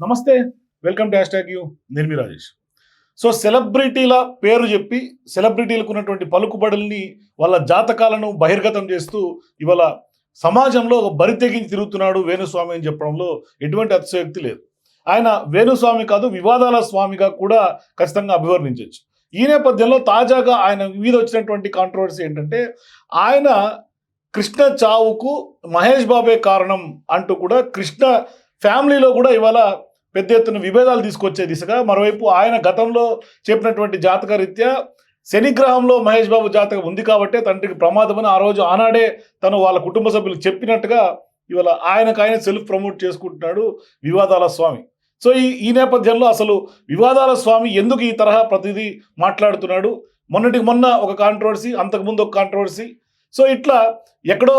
నమస్తే welcome to hashtag U నేను మీ రాజేష్. సో సెలబ్రిటీల పేరు చెప్పి సెలబ్రిటీలకు ఉన్నటువంటి పలుకుబడుల్ని వాళ్ళ జాతకాలను బహిర్గతం చేస్తూ ఇవాళ సమాజంలో ఒక బరి తెగించి తిరుగుతున్నాడు వేణుస్వామి అని చెప్పడంలో ఎటువంటి అతిశయోక్తి లేదు. ఆయన వేణుస్వామి కాదు వివాదాల స్వామిగా కూడా ఖచ్చితంగా అభివర్ణించవచ్చు ఈ నేపథ్యంలో తాజాగా ఆయన మీద వచ్చినటువంటి కాంట్రవర్సీ ఏంటంటే ఆయన కృష్ణ చావుకు మహేష్ బాబే కారణం అంటూ కూడా కృష్ణ ఫ్యామిలీలో కూడా ఇవాళ పెద్ద ఎత్తున విభేదాలు తీసుకొచ్చే దిశగా మరోవైపు ఆయన గతంలో చెప్పినటువంటి జాతక రీత్యా శనిగ్రహంలో మహేష్ బాబు జాతకం ఉంది కాబట్టే తండ్రికి ప్రమాదమని ఆ రోజు ఆనాడే తను వాళ్ళ కుటుంబ సభ్యులు చెప్పినట్టుగా ఇవాళ ఆయనకు ఆయన సెల్ఫ్ ప్రమోట్ చేసుకుంటున్నాడు వివాదాల స్వామి. సో ఈ ఈ నేపథ్యంలో అసలు వివాదాల స్వామి ఎందుకు ఈ తరహా ప్రతిదీ మాట్లాడుతున్నాడు? మొన్నటికి మొన్న ఒక కాంట్రవర్సీ అంతకుముందు ఒక కాంట్రవర్సీ సో ఇట్లా ఎక్కడో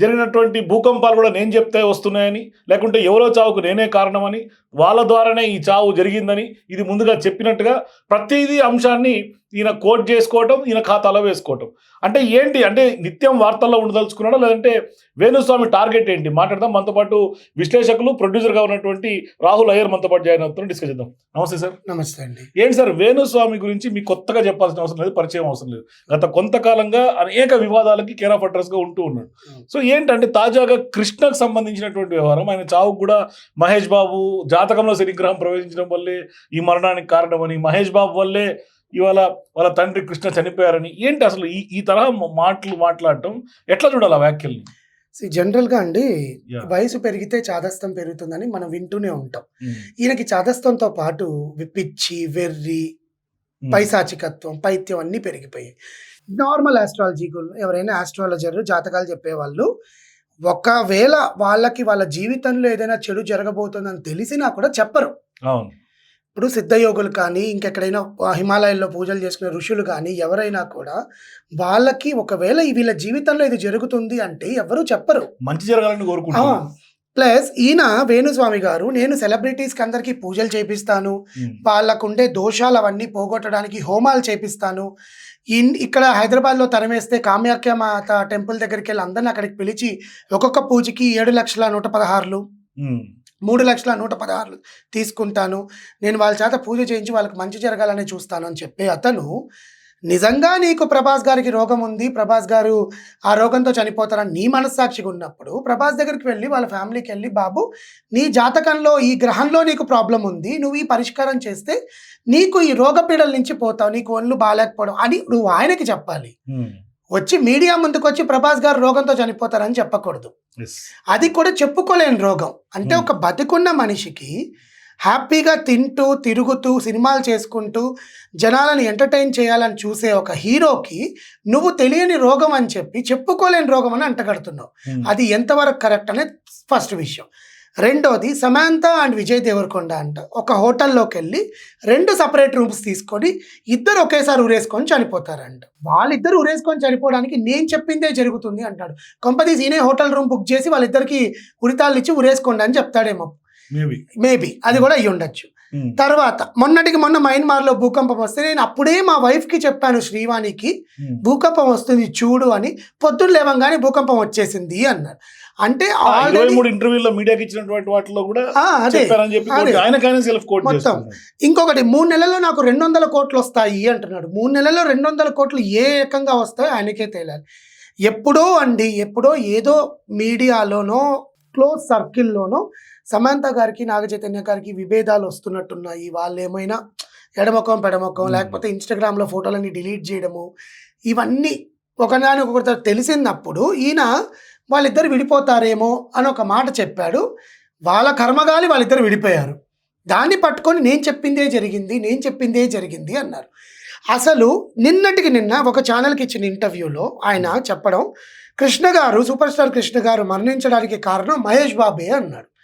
జరిగినటువంటి భూకంపాలు కూడా నేను చెప్తే వస్తున్నాయని లేకుంటే ఎవరో చావుకు నేనే కారణమని వాళ్ళ ద్వారానే ఈ చావు జరిగిందని ఇది ముందుగా చెప్పినట్టుగా ప్రతిదీ అంశాన్ని ఈయన కోట్ చేసుకోవటం ఈయన ఖాతాలో వేసుకోవటం. అంటే ఏంటి? అంటే నిత్యం వార్తల్లో ఉండదలుచుకున్నాడా? లేదంటే వేణుస్వామి టార్గెట్ ఏంటి? మాట్లాడదాం. మనతో పాటు విశ్లేషకులు ప్రొడ్యూసర్గా ఉన్నటువంటి రాహుల్ అయ్యర్ మనతో పాటు జాయిన్ అవుతున్నారు. డిస్కస్ చేద్దాం. నమస్తే సార్. నమస్తే అండి. ఏంటి సార్? వేణుస్వామి గురించి మీకు కొత్తగా చెప్పాల్సిన అవసరం లేదు పరిచయం అవసరం లేదు. గత కొంతకాలంగా అనేక వివాదాలకి కేర్ ఆఫ్ అడ్రస్గా ఉంటూ ఉన్నాడు. సో ఏంటంటే తాజాగా కృష్ణకు సంబంధించినటువంటి వ్యవహారం ఆయన చావుకు కూడా మహేష్ బాబు జాతకంలో శనిగ్రహం ప్రవేశించడం వల్లే ఈ మరణానికి కారణమని మహేష్ బాబు వల్లే ఇవాళ వాళ్ళ తండ్రి కృష్ణ చనిపోయారని ఏంటి అసలు ఈ ఈ తరహా మాటలు మాట్లాడటం? ఎట్లా చూడాలి ఆ వ్యాఖ్యల్ని? జనరల్గా అండి. వయసు పెరిగితే చాదస్తం పెరుగుతుందని మనం వింటూనే ఉంటాం. ఈయనకి చాదస్తంతో పాటు వి- పిచ్చి వెర్రి పైశాచికత్వం పైత్యం అన్నీ పెరిగిపోయాయి. నార్మల్ ఆస్ట్రాలజీ ఎవరైనా ఆస్ట్రాలజర్ జాతకాలు చెప్పేవాళ్ళు ఒకవేళ వాళ్ళకి వాళ్ళ జీవితంలో ఏదైనా చెడు జరగబోతుందని తెలిసినా కూడా చెప్పరు. అవును. ఇప్పుడు సిద్ధయోగులు కానీ ఇంకెక్కడైనా హిమాలయాల్లో పూజలు చేసుకునే ఋషులు కానీ ఎవరైనా కూడా వాళ్ళకి ఒకవేళ ఈ వీళ్ళ జీవితంలో ఇది జరుగుతుంది అంటే ఎవరు చెప్పరు మంచి జరగాలని కోరుకుంటున్నాను ప్లస్ ఈయన వేణుస్వామి గారు నేను సెలబ్రిటీస్కి అందరికీ పూజలు చేపిస్తాను. వాళ్ళకుండే దోషాలు అవన్నీ పోగొట్టడానికి హోమాలు చేపిస్తాను ఇన్ ఇక్కడ హైదరాబాద్లో తరిమేస్తే కామాఖ్య మాత టెంపుల్ దగ్గరికి వెళ్ళి అందరిని అక్కడికి పిలిచి ఒక్కొక్క పూజకి ఏడు లక్షల నూట పదహారులు. మూడు లక్షల నూట పదహారులు తీసుకుంటాను. నేను వాళ్ళ చేత పూజ చేయించి వాళ్ళకి మంచి జరగాలని చూస్తాను అని చెప్పే అతను నిజంగా నీకు ప్రభాస్ గారికి రోగం ఉంది? ప్రభాస్ గారు ఆ రోగంతో చనిపోతారని నీ మనస్సాక్షిగా ఉన్నప్పుడు ప్రభాస్ దగ్గరికి వెళ్ళి వాళ్ళ ఫ్యామిలీకి వెళ్ళి బాబు నీ జాతకంలో ఈ గ్రహంలో నీకు ప్రాబ్లం ఉంది. నువ్వు ఈ పరిష్కారం చేస్తే నీకు ఈ రోగపీడల నుంచి పోతావు. నీకు ఒళ్ళు బాగాలేకపోవడం అని నువ్వు ఆయనకి చెప్పాలి. వచ్చి మీడియా ముందుకు వచ్చి ప్రభాస్ గారు రోగంతో చనిపోతారని చెప్పకూడదు. అది కూడా చెప్పుకోలేని రోగం అంటే Hmm. ఒక బతికున్న మనిషికి హ్యాపీగా తింటూ తిరుగుతూ సినిమాలు చేసుకుంటూ జనాలను ఎంటర్టైన్ చేయాలని చూసే ఒక హీరోకి నువ్వు తెలియని రోగం అని చెప్పి చెప్పుకోలేని రోగం అని అంటగడుతున్నావు ఉమ్. అది ఎంతవరకు కరెక్ట్ అనేది ఫస్ట్ విషయం రెండోది సమాంత అండ్ విజయ్ దేవరకొండ అంట. ఒక హోటల్లోకి వెళ్ళి రెండు సపరేట్ రూమ్స్ తీసుకొని ఇద్దరు ఒకేసారి ఉరేసుకొని చనిపోతారంట. వాళ్ళిద్దరు ఉరేసుకొని చనిపోవడానికి నేను చెప్పిందే జరుగుతుంది అంటాడు. కొంపదీసి ఈయనే హోటల్ రూమ్ బుక్ చేసి వాళ్ళిద్దరికి ఉరితాళ్ళు ఇచ్చి ఉరేసుకోండి అని చెప్తాడేమో. మేబీ. మేబీ. అది కూడా అయ్యి ఉండొచ్చు. తర్వాత మొన్నటికి మొన్న మయన్మార్లో భూకంపం వస్తే నేను అప్పుడే మా వైఫ్కి చెప్పాను శ్రీవాణికి. భూకంపం వస్తుంది చూడు అని పొద్దున్న లేవంగానే భూకంపం వచ్చేసింది అన్నారు అంటే ఆల్రెడీ మూడు ఇంటర్వ్యూలో మీడియాకి ఇచ్చినటువంటి వాటిలో కూడా అదే మొత్తం. ఇంకొకటి మూడు నెలల్లో నాకు రెండు వందల కోట్లు వస్తాయి అంటున్నాడు. మూడు నెలల్లో రెండు వందల కోట్లు ఏ రకంగా వస్తాయో ఆయనకే తేలాలి ఎప్పుడో అండి ఎప్పుడో ఏదో మీడియాలోనో క్లోజ్ సర్కిల్లోనో సమంత గారికి నాగ చైతన్య గారికి విభేదాలు వస్తున్నట్టున్నాయి. వాళ్ళు ఏమైనా ఎడమొఖం పెడమొఖం Hmm. లేకపోతే ఇన్స్టాగ్రామ్లో ఫోటోలన్నీ డిలీట్ చేయడము ఇవన్నీ ఒకదానికొకరితో తెలిసినప్పుడు ఈయన వాళ్ళిద్దరు విడిపోతారేమో అని ఒక మాట చెప్పాడు. వాళ్ళ కర్మగాలి వాళ్ళిద్దరు విడిపోయారు. దాన్ని పట్టుకొని నేను చెప్పిందే జరిగింది నేను చెప్పిందే జరిగింది అన్నారు. అసలు నిన్నటికి నిన్న ఒక ఛానల్కి ఇచ్చిన ఇంటర్వ్యూలో ఆయన చెప్పడం కృష్ణ గారు సూపర్ స్టార్ కృష్ణ గారు మరణించడానికి కారణం మహేష్ బాబే అన్నాడు.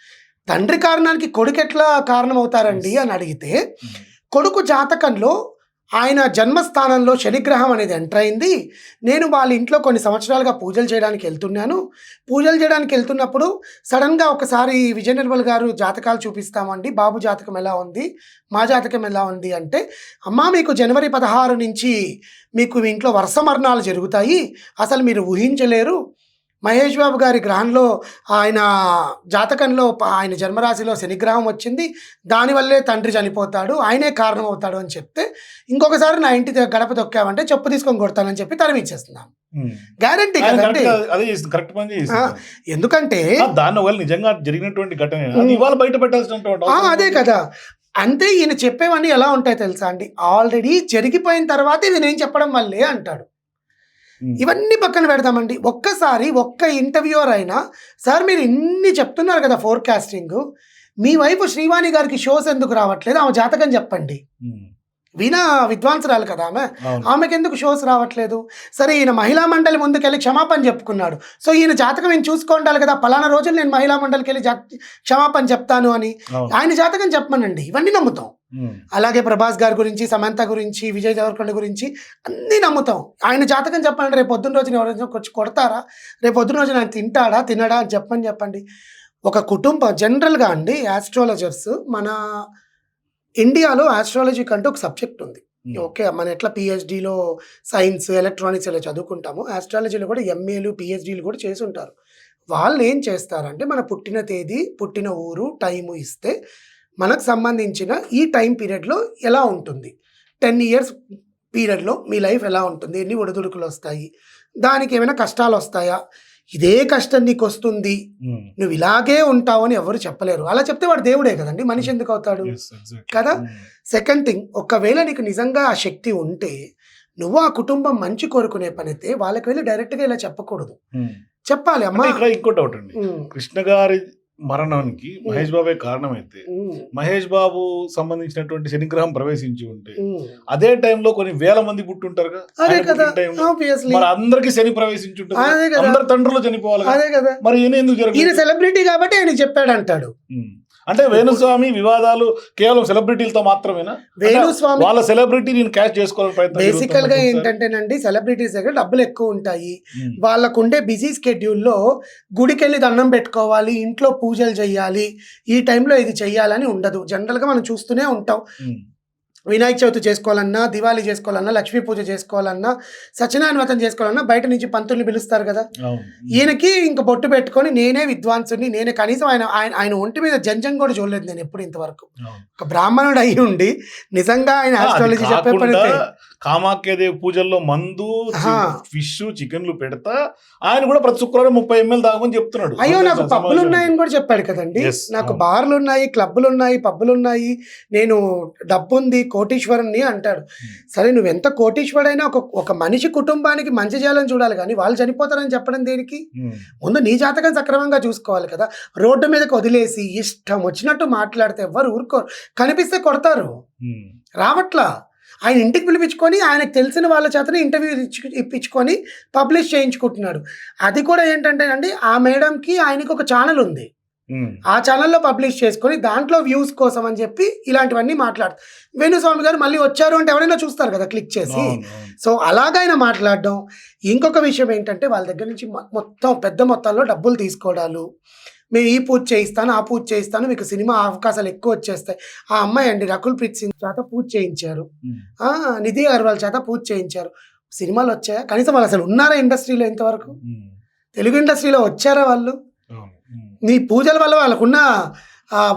తండ్రి కారణానికి కొడుకు ఎట్లా కారణం అవుతారండి అని అడిగితే కొడుకు జాతకంలో ఆయన జన్మస్థానంలో శనిగ్రహం అనేది ఎంటర్ అయింది. నేను వాళ్ళ ఇంట్లో కొన్ని సంవత్సరాలుగా పూజలు చేయడానికి వెళ్తున్నాను. పూజలు చేయడానికి వెళ్తున్నప్పుడు సడన్గా ఒకసారి విజయ నిర్మల్ గారు జాతకాలు చూపిస్తామండి. బాబు జాతకం ఎలా ఉంది? మా జాతకం ఎలా ఉంది అంటే అమ్మా మీకు జనవరి పదహారు నుంచి మీకు ఇంట్లో వర్ష మరణాలు జరుగుతాయి. అసలు మీరు ఊహించలేరు. మహేష్ బాబు గారి గ్రహంలో ఆయన జాతకంలో ఆయన జన్మరాశిలో శనిగ్రహం వచ్చింది. దానివల్లే తండ్రి చనిపోతాడు. ఆయనే కారణం అవుతాడు అని చెప్తే ఇంకొకసారి నా ఇంటి గడప తొక్కామంటే చెప్పు తీసుకొని కొడతానని చెప్పి తరం ఇచ్చేస్తున్నాం గ్యారంటీ కదండి అదే కరెక్ట్ పని ఎందుకంటే ఒకవేళ నిజంగా జరిగినటువంటి ఘటన అది ఇవాళ బయట పెట్టాల్సినటువంటి అదే. కదా. అంతే ఈయన చెప్పేవన్నీ ఎలా ఉంటాయి తెలుసా అండి? ఆల్రెడీ జరిగిపోయిన తర్వాత ఇది నేను చెప్పడం వల్లే అంటాడు. ఇవన్నీ పక్కన పెడదామండి ఒక్కసారి ఒక్క ఇంటర్వ్యూర్ అయినా సార్ మీరు ఇన్ని చెప్తున్నారు కదా ఫోర్కాస్టింగ్ మీ వైపు శ్రీవాణి గారికి షోస్ ఎందుకు రావట్లేదు? ఆమె జాతకం చెప్పండి. ఉమ్. వీణా విద్వాంసరాలు కదా ఆమె. ఆమెకి ఎందుకు షోస్ రావట్లేదు? సరే ఈయన మహిళా మండలి ముందుకెళ్ళి క్షమాపణ చెప్పుకున్నాడు. సో ఈయన జాతకం నేను చూసుకోండాలి కదా పలానా రోజులు నేను మహిళా మండలికి వెళ్ళి జా- క్షమాపణ చెప్తాను అని. ఆయన జాతకం చెప్పమనండి. ఇవన్నీ నమ్ముతాం. అలాగే ప్రభాస్ గారి గురించి సమంత గురించి విజయ్ దేవరకొండ గురించి అన్నీ నమ్ముతాం. ఆయన జాతకం చెప్పండి రేపు పొద్దున్న రోజున ఎవరైనా వచ్చి కొడతారా? రేపు పొద్దున్న రోజున ఆయన తింటాడా? తినడా? అని చెప్పని చెప్పండి. ఒక కుటుంబం జనరల్గా అండి ఆస్ట్రాలజర్స్ మన ఇండియాలో ఆస్ట్రాలజీ కంటే ఒక సబ్జెక్ట్ ఉంది. ఉమ్. ఓకే మన ఎట్లా పిహెచ్డిలో సైన్స్ ఎలక్ట్రానిక్స్ ఇలా చదువుకుంటాము ఆస్ట్రాలజీలో కూడా ఎంఏలు పిహెచ్డీలు కూడా చేసి ఉంటారు. వాళ్ళు ఏం చేస్తారంటే మన పుట్టిన తేదీ పుట్టిన ఊరు టైము ఇస్తే మనకు సంబంధించిన ఈ టైం పీరియడ్లో ఎలా ఉంటుంది? టెన్ ఇయర్స్ పీరియడ్లో మీ లైఫ్ ఎలా ఉంటుంది? ఎన్ని ఒడిదుడుకులు వస్తాయి? దానికి ఏమైనా కష్టాలు వస్తాయా? ఇదే కష్టం నీకు వస్తుంది. ఉమ్. నువ్వు ఇలాగే ఉంటావు అని ఎవరు చెప్పలేరు. అలా చెప్తే వాడు దేవుడే కదండి. మనిషి ఎందుకు అవుతాడు. కదా? సెకండ్ థింగ్ ఒకవేళ నీకు నిజంగా ఆ శక్తి ఉంటే నువ్వు ఆ కుటుంబం మంచి కోరుకునే పనైతే వాళ్ళకి వెళ్ళి డైరెక్ట్గా ఇలా చెప్పకూడదు. చెప్పాలి అమ్మా. ఇక్కడ ఇంకో డౌట్ అండి. కృష్ణ గారి మరణానికి మహేష్ బాబే కారణమైతే మహేష్ బాబు సంబంధించినటువంటి శనిగ్రహం ప్రవేశించి ఉంటే. అదే టైంలో కొన్ని వేల మంది కదా మరి అందరికి శని ప్రవేశించి కదా. అందరు తండ్రులు చనిపోవాలి. అదే కదా. మరి ఎందుకు సెలబ్రిటీ కాబట్టి ఆయన చెప్పాడు అంటాడు. అంటే వేణుస్వామి వివాదాలు కేవలం సెలబ్రిటీలతో మాత్రమేనా? వేణుస్వామి వాళ్ళ సెలబ్రిటీ నేను క్యాచ్ చేసుకోవాలని ప్రయత్నం బేసికల్గా ఏంటంటేనండి సెలబ్రిటీస్ దగ్గర డబ్బులు ఎక్కువ ఉంటాయి. వాళ్ళకు ఉండే బిజీ స్కెడ్యూల్లో గుడికెళ్ళి దండం పెట్టుకోవాలి ఇంట్లో పూజలు చేయాలి ఈ టైంలో ఇది చెయ్యాలని ఉండదు. జనరల్గా మనం చూస్తూనే ఉంటాం. వినాయక చవితి చేసుకోవాలన్నా దివాళీ చేసుకోవాలన్నా లక్ష్మీ పూజ చేసుకోవాలన్నా సత్యనారాయణ వ్రతం చేసుకోవాలన్నా బయట నుంచి పంతుల్ని పిలుస్తారు కదా. ఈయనకి ఇంక బొట్టు పెట్టుకొని నేనే విద్వాంసుని నేనే కనీసం ఆయన ఆయన ఆయన ఒంటి మీద జంజం కూడా చూడలేదు నేను ఎప్పుడు ఇంతవరకు. ఒక బ్రాహ్మణుడు అయి ఉండి నిజంగా ఆయన ఆస్ట్రాలజీ చెప్పే పని కామాఖ్యదేవి పూజల్లో మందు. ఫిష్ చికెన్లు పెడతా ఆయన కూడా ప్రతి శుక్రవారం ముప్పై ఎంఎల్ తాగమని చెప్తున్నాడు అయ్యో నాకు. పబ్బులు ఉన్నాయని కూడా చెప్పాడు కదండి నాకు. బార్లు ఉన్నాయి క్లబ్బులు ఉన్నాయి పబ్బులు ఉన్నాయి నేను డబ్బు ఉంది కోటీశ్వరుణ్ణి అంటాడు. సరే నువ్వు ఎంత కోటీశ్వరుడైనా ఒక ఒక మనిషి కుటుంబానికి మంచి చేయాలని చూడాలి కానీ వాళ్ళు చనిపోతారని చెప్పడం దేనికి. ముందు నీ జాతకం సక్రమంగా చూసుకోవాలి కదా. రోడ్డు మీదకి వదిలేసి ఇష్టం వచ్చినట్టు మాట్లాడితే ఎవ్వరు ఊరుకోరు. కనిపిస్తే కొడతారు. రావట్లా? ఆయన ఇంటికి పిలిపించుకొని ఆయనకు తెలిసిన వాళ్ళ చేతనే ఇంటర్వ్యూ ఇచ్చి- ఇప్పించుకొని పబ్లిష్ చేయించుకుంటున్నాడు. అది కూడా ఏంటంటేనండి ఆ మేడంకి ఆయనకి ఒక ఛానల్ ఉంది. ఆ ఛానల్లో పబ్లిష్ చేసుకొని దాంట్లో వ్యూస్ కోసం అని చెప్పి ఇలాంటివన్నీ మాట్లాడు వేణుస్వామి గారు మళ్ళీ వచ్చారు అంటే ఎవరైనా చూస్తారు కదా క్లిక్ చేసి. సో అలాగైనా మాట్లాడడం. ఇంకొక విషయం ఏంటంటే వాళ్ళ దగ్గర నుంచి మొత్తం పెద్ద మొత్తాల్లో డబ్బులు తీసుకోవడాలు మేము ఈ పూజ చేయిస్తాను ఆ పూజ చేయిస్తాను మీకు సినిమా అవకాశాలు ఎక్కువ వచ్చేస్తాయి. ఆ అమ్మాయి అండి రకుల్ ప్రీత్ సింగ్ చేత పూజ చేయించారు. నిధి అగర్వాల్ చేత పూజ చేయించారు. సినిమాలు వచ్చాయా? కనీసం వాళ్ళు అసలు ఉన్నారా ఇండస్ట్రీలో ఇంతవరకు. తెలుగు ఇండస్ట్రీలో వచ్చారా వాళ్ళు. నీ పూజల వల్ల వాళ్ళకున్న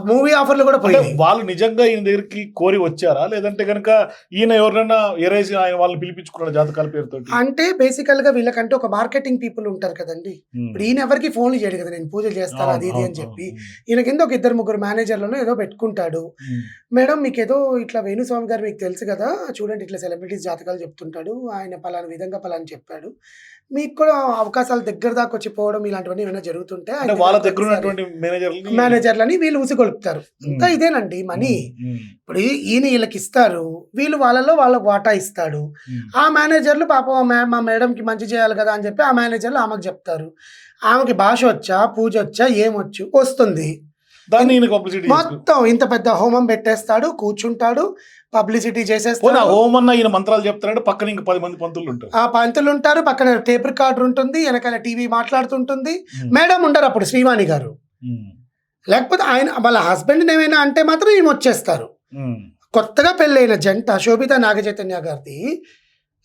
మూవీ ఆఫర్లు కూడా పోయాయి వాళ్ళు నిజంగా ఈయన దగ్గరికి కోరి వచ్చారా? లేదంటే కనుక ఈయన ఎవరినైనా ఎరేసి ఆయన వాళ్ళని పిలిపించుకున్నాడు జాతకాల పేరుతో అంటే బేసికల్గా వీళ్ళకంటే ఒక మార్కెటింగ్ పీపుల్ ఉంటారు కదండి. ఇప్పుడు ఈయన ఎవరికి ఫోన్లు చేయడు కదా నేను పూజలు చేస్తాను అది ఇది అని చెప్పి. ఈయన కింద ఒక ఇద్దరు ముగ్గురు మేనేజర్లను ఏదో పెట్టుకుంటాడు. మేడం మీకు ఏదో ఇట్లా వేణుస్వామి గారు మీకు తెలుసు కదా చూడండి ఇట్లా సెలబ్రిటీస్ జాతకాలు చెప్తుంటాడు ఆయన పలానా విధంగా పలానా చెప్పాడు. మీకు కూడా అవకాశాలు దగ్గర దాకా వచ్చి పోవడం ఇలాంటివన్నీ ఏమైనా జరుగుతుంటే వాళ్ళ దగ్గర ఉన్నటువంటి మేనేజర్లు మేనేజర్లని వీళ్ళు ఉసిగొలుపుతారు ఇంకా ఇదేనండి మనీ. ఇప్పుడు ఈయన వీళ్ళకి ఇస్తారు వీళ్ళు వాళ్ళలో వాళ్ళకి వాటా ఇస్తాడు ఆ మేనేజర్లు పాపం మే- మేడంకి మంచి చేయాలి కదా అని చెప్పి ఆ మేనేజర్లు ఆమెకు చెప్తారు. ఆమెకి భాష వచ్చా పూజ వచ్చా ఏమొచ్చు వస్తుంది. మొత్తం ఇంత పెద్ద హోమం పెట్టేస్తాడు కూర్చుంటాడు. పబ్లిసిటీ హోమ్ అన్న ఈయన మంత్రాలు చెప్తారంటే పక్కన ఇంకా పది మంది పంతులు ఉంటారు ఆ పంతులు ఉంటారు పక్కన టేప్ రికార్డర్ ఉంటుంది వెనకాల టీవీ మాట్లాడుతుంటుంది. మేడం ఉండరు అప్పుడు శ్రీవాణి గారు. లేకపోతే ఆయన వాళ్ళ హస్బెండ్ ఏమైనా అంటే మాత్రం ఈమె వచ్చేస్తారు. కొత్తగా పెళ్ళైన జంట శోభిత నాగచైతన్య గారిది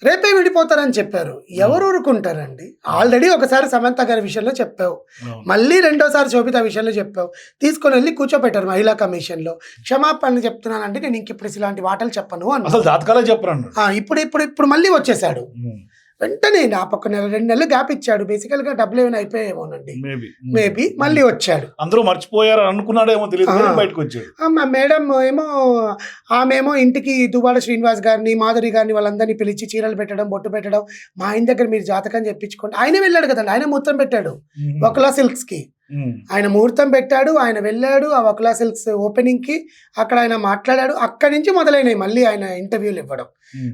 రేపే విడిపోతారని చెప్పారు. ఎవరు ఊరుకుంటారండి? ఆల్రెడీ ఒకసారి సమంత గారి విషయంలో చెప్పావు. మళ్ళీ రెండోసారి శోభిత విషయంలో చెప్పావు. తీసుకొని వెళ్ళి కూర్చోబెట్టారు మహిళా కమిషన్లో. క్షమాపణ చెప్తున్నానంటే నేను ఇంక ఇప్పుడు ఇలాంటి మాటలు చెప్పను అన్న అసలు జాతకాలే చెప్పరండి ఇప్పుడు ఇప్పుడు ఇప్పుడు మళ్ళీ వచ్చేసాడు వెంటనే నా పక్క నెల రెండు నెలలు గ్యాప్ ఇచ్చాడు. బేసికల్గా డబ్బులు ఏమైనా అయిపోయాయేమోనండి మేబీ మేబీ మళ్ళీ వచ్చాడు. అందరూ మర్చిపోయారు అనుకున్నాడేమో తెలియదు ఆ. బయటకు వచ్చాడు. ఆ, మా మేడం ఏమో ఆమె ఏమో ఇంటికి దువ్వాడ శ్రీనివాస్ గారిని మాధురి గారిని వాళ్ళందరినీ పిలిచి చీరలు పెట్టడం బొట్టు పెట్టడం మా ఆయన దగ్గర మీరు జాతకం చెప్పించుకోండి. ఆయనే వెళ్ళాడు కదండి. ఆయన ముహూర్తం పెట్టాడు. వకులా సిల్క్స్కి. ఆయన ముహూర్తం పెట్టాడు ఆయన వెళ్ళాడు ఆ వకులా సిల్క్స్ ఓపెనింగ్కి అక్కడ ఆయన మాట్లాడాడు. అక్కడి నుంచి మొదలైనవి మళ్ళీ ఆయన ఇంటర్వ్యూలు ఇవ్వడం.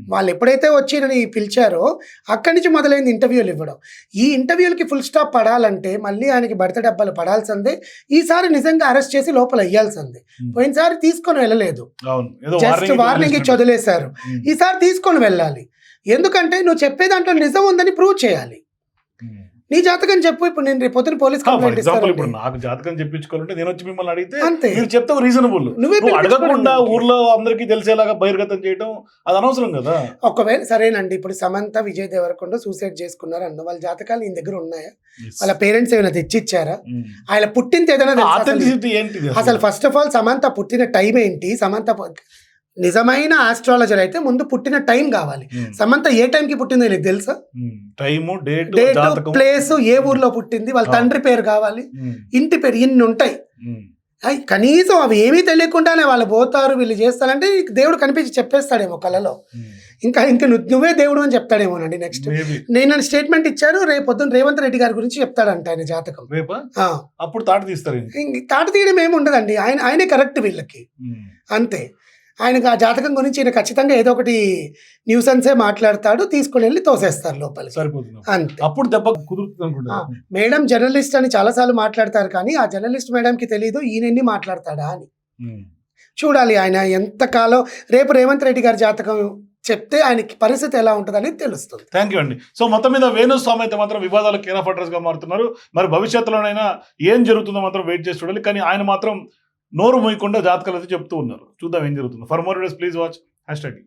వాళ్ళు ఎప్పుడైతే వచ్చి నన్ను పిలిచారో అక్కడి నుంచి మొదలైంది ఇంటర్వ్యూలు ఇవ్వడం. ఈ ఇంటర్వ్యూలకి ఫుల్ స్టాప్ పడాలంటే మళ్ళీ ఆయనకి భర్త డబ్బాలు పడాల్సిందే. ఈసారి నిజంగా అరెస్ట్ చేసి లోపల వేయాల్సిందే Hmm. పోయినసారి తీసుకొని వెళ్ళలేదు. జస్ట్ వార్నింగ్ ఇచ్చి వదిలేశారు. ఈసారి తీసుకొని వెళ్ళాలి. ఎందుకంటే నువ్వు చెప్పే దాంట్లో నిజం ఉందని ప్రూవ్ చేయాలి. నీ జాతకం చెప్పు ఇప్పుడు నేను రేపు పొద్దున పోలీస్ కంప్లైంట్ ఎగ్జాంపుల్ ఇప్పుడు నాకు జాతకం చెప్పించుకోవాలంటే నేను వచ్చి మిమ్మల్ని అడిగితే అంతే. మీరు చెప్తే రీజనబుల్ నువ్వే అడగకుండా ఊర్లో అందరికీ తెలిసేలాగా బహిర్గతం చేయడం అది అనవసరం కదా. ఒకవేళ సరేనండి ఇప్పుడు సమంత విజయ్ దేవరకొండ సూసైడ్ చేసుకున్నారు అన్న వాళ్ళ జాతకాలు నీ దగ్గర ఉన్నాయా? వాళ్ళ పేరెంట్స్ ఏమైనా తెచ్చిచ్చారా? ఆయన పుట్టింది ఏదైనా అసలు? ఫస్ట్ ఆఫ్ ఆల్ సమంత పుట్టిన టైం ఏంటి? సమంత నిజమైన ఆస్ట్రాలజర్ అయితే ముందు పుట్టిన టైం కావాలి. సమంత ఏ టైంకి పుట్టిందో నీకు తెలుసా? టైము డేట్ ప్లేస్ ఏ ఊర్లో పుట్టింది వాళ్ళ ఆ. తండ్రి పేరు కావాలి. ఉమ్. ఇంటి పేరు ఇన్ని ఉంటాయి. కనీసం అవి ఏమీ తెలియకుండానే వాళ్ళు పోతారు వీళ్ళు చేస్తారంటే దేవుడు కనిపించి చెప్పేస్తాడేమో కళలో. ఇంకా ఇంకా నువ్వు- దేవుడు అని చెప్తాడేమోనండి నెక్స్ట్. నేను స్టేట్మెంట్ ఇచ్చాడు రేపు పొద్దున్న రేవంత్ రెడ్డి గారి గురించి చెప్తాడంట ఆయన జాతకం. అప్పుడు తాట తీస్తారు తాట తీయడం ఏమి ఉండదండి ఆయన ఆయనే కరెక్ట్ వీళ్ళకి. అంతే. ఆయనకు ఆ జాతకం గురించి ఈయన ఖచ్చితంగా ఏదో ఒకటి న్యూసెన్సే మాట్లాడతాడు తీసుకుని వెళ్ళి తోసేస్తారు లోపలికి. సరిపోతుంది. అంతే. అప్పుడు దెబ్బ కుదురుతుంది అనుకుంటా. ఆ. మేడం జర్నలిస్ట్ అని చాలాసార్లు మాట్లాడతారు కానీ ఆ జర్నలిస్ట్ మేడంకి తెలియదు ఈయనన్ని మాట్లాడతాడా అని. చూడాలి ఆయన ఎంతకాలం రేపు రేవంత్ రెడ్డి గారి జాతకం చెప్తే ఆయనకి పరిస్థితి ఎలా ఉంటుందని తెలుస్తుంది. థ్యాంక్ యూ అండి. సో మొత్తం మీద వేణుస్వామి అయితే మాత్రం వివాదాలకు కేర్ ఆఫ్ అడ్రస్గా మారుతున్నారు. మరి భవిష్యత్తులోనైనా ఏం జరుగుతుందో మాత్రం వెయిట్ చేసి చూడాలి. కానీ ఆయన మాత్రం నోరు మోయకుండా జాతకాలు అయితే చెప్తూ ఉన్నారు. చూద్దాం ఏం జరుగుతుంది. For more videos please watch hashtag